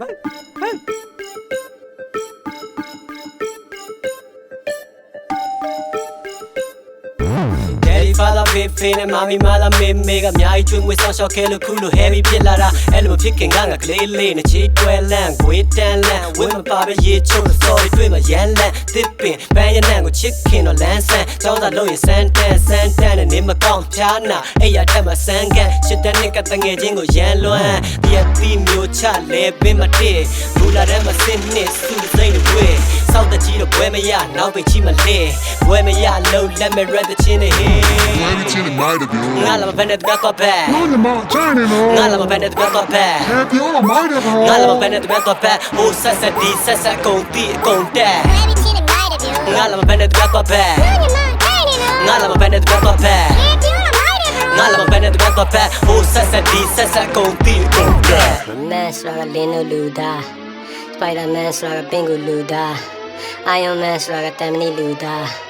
Bye. ဖေးဖေးနဲ့မာမီမာလာမေမေကအများကြီးချွေးငွေဆောင်းရှောက်ခဲလို့ခုလို heavy ဖြစ်လာတာအဲ့လိုမဖြစ်ခင်ကငါကလေးလေးနဲ့ချီတွဲလန့်ငွေတန်းလန့်ဝင်းမပါပဲရေချိုး sorry တွေ့မှာရမ်းလန့်တစ်ပင်ပန်းရနံကိုချစ်ခင်တော့လမ်းဆန်းကျောင်းသားလို့ရင်စမ်းတန်းစမ်းတန်းနဲ့နေမကောင်းဖြားနာအဲ့ရထက်မှာစမ်းကန်ရှစ်တန်းနဲ့ကတငယ်ချင်းကိုရမ်းလွမ်းပြက်ပြီးမျိုးချလဲပင်မတည့်ဘူလာထဲမှာစင်းနှစ်စုစိမ့်တွေစောက်တကြီးတော့ဘွဲမရနောက်ပိတ်ချီမလဲဘွဲမရလုံးလက်မဲ့ရက်တချင်းနဲ့ဟေး Miami Chili might have you. ငါ vitsin mainitaan. Nalma penet vetopää. Nalma tänino. Nalma penet vetopää. Hep joo mainitaan. Nalma penet vetopää. Huussa se tiissä se kounti kountää. Nalma penet vetopää. Nalma penet vetopää. Nalma penet vetopää. Huussa se tiissä se kounti kountää. Mä saan linnuluudaa. Spider-Man slaga bingo luudaa. Iron Man slaga tämni luudaa.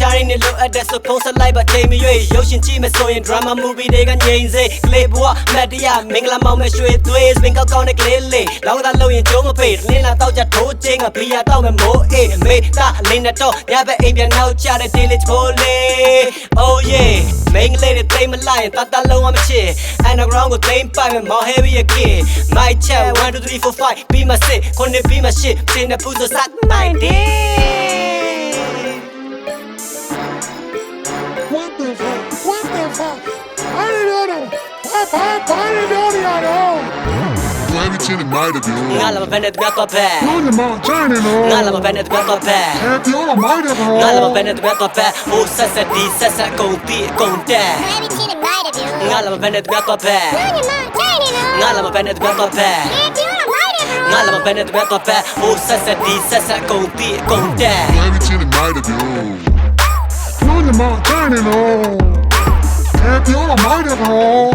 featuring နဲ့လိုအပ်တဲ့ဆိုဖုန်းဆက်လိုက်ပါချိန်မရွေးရုပ်ရှင်ကြည့်မယ်ဆိုရင် drama movie တွေကငြိမ်စေကလေးဘွားမတ်တရားမင်္ဂလာမောင်မဲ့ရွှေသွေးစပင်ကောက်ကောက်နဲ့ကလေးလေးလောင်းသာလို့ရင်ကျုံးမဖေးလင်းလာတော့ကြထိုးချင်းငါဘီယာတော့မယ်မိုးအေးမေတာအလင်းနဲ့တော့ညဘက်အိမ်ပြန်နောက်ကျတဲ့ daily ချိုးလေး oh yeah မင်းကလေးတွေသိမလိုက်ရင်တတလုံးဝမချစ် underground ကိုသိမ့်ပိုင်မယ်မောင် heavy again my chat 1 2 3 4 5 be my sit ခုနှစ် be my shit စင်တဲ့ပူဇော်စ my day için maydı diyor. Nalama beni etme kape. Yolun ma çayını no. Nalama beni etme kape. Hep yola maydı no. Nalama beni etme kape. O sese di sese konti konte. Benim için maydı diyor. Nalama beni etme kape. Yolun ma çayını no. Nalama beni etme kape. Hep yola maydı no. Nalama beni etme kape. O sese di sese konti konte. Benim için maydı diyor. Yolun ma çayını no. Hep yola maydı no.